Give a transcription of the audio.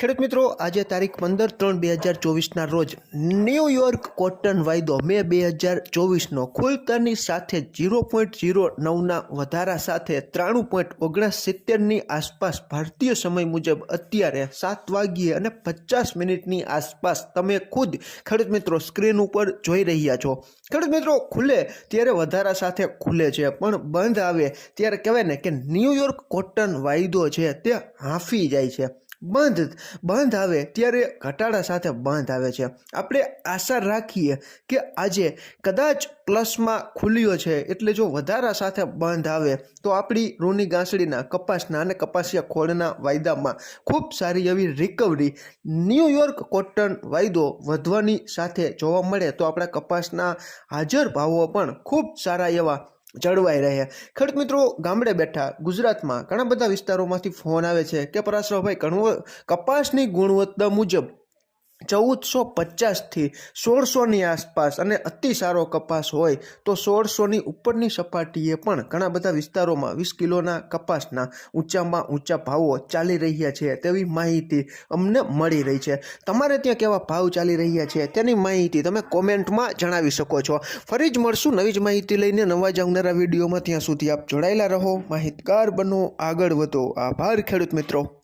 ખેડૂત મિત્રો, આજે તારીખ પંદર ત્રણ બે હજાર ચોવીસના રોજ ન્યૂયોર્ક કોટન વાયદો મે બે હજાર ચોવીસનો ખુલતાની સાથે જીરો પોઈન્ટ જીરો નવના વધારા સાથે ત્રાણું પોઈન્ટ ઓગણસિત્તેરની આસપાસ ભારતીય સમય મુજબ અત્યારે સાત વાગ્યે અને પચાસ મિનિટની આસપાસ તમે ખુદ ખેડૂત મિત્રો સ્ક્રીન ઉપર જોઈ રહ્યા છો. ખેડૂત મિત્રો, ખુલે ત્યારે વધારા સાથે ખુલે છે, પણ બંધ આવે ત્યારે કહેવાય ને કે ન્યૂયોર્ક કોટન વાયદો છે તે હાંફી જાય છે. બંધ બંધ આવે ત્યારે ઘટાડા સાથે બંધ આવે છે. આપણે આશા રાખીએ કે આજે કદાચ પ્લસમાં ખુલ્યો છે, એટલે જો વધારા સાથે બંધ આવે, તો આપણી રૂની ગાંસડીના કપાસના અને કપાસિયા ખોળના વાયદામાં ખૂબ સારી એવી રિકવરી ન્યૂયોર્ક કોટન વાયદો વધવાની સાથે જોવા મળે, તો આપણા કપાસના હાજર ભાવો પણ ખૂબ સારા એવા જળવાઈ રહ્યા ખેડૂત મિત્રો, ગામડે બેઠા ગુજરાતમાં ઘણા બધા વિસ્તારોમાંથી ફોન આવે છે કે પરાશરાભાઈ, કણવ કપાસની ગુણવત્તા મુજબ ચૌદસો પચાસથી સોળસોની આસપાસ અને અતિ સારો કપાસ હોય તો સોળસોની ઉપરની સપાટીએ પણ ઘણા બધા વિસ્તારોમાં વીસ કિલોના કપાસના ઊંચામાં ઊંચા ભાવો ચાલી રહ્યા છે. તેવી માહિતી અમને મળી રહી છે. તમારે ત્યાં કેવા ભાવ ચાલી રહ્યા છે તેની માહિતી તમે કોમેન્ટમાં જણાવી શકો છો. ફરી જ મળશું નવી જ માહિતી લઈને નવા જ આવનારા વિડીયોમાં. ત્યાં સુધી આપ જોડાયેલા રહો. માહિતગાર બનો. આગળ વધો. આભાર ખેડૂત મિત્રો.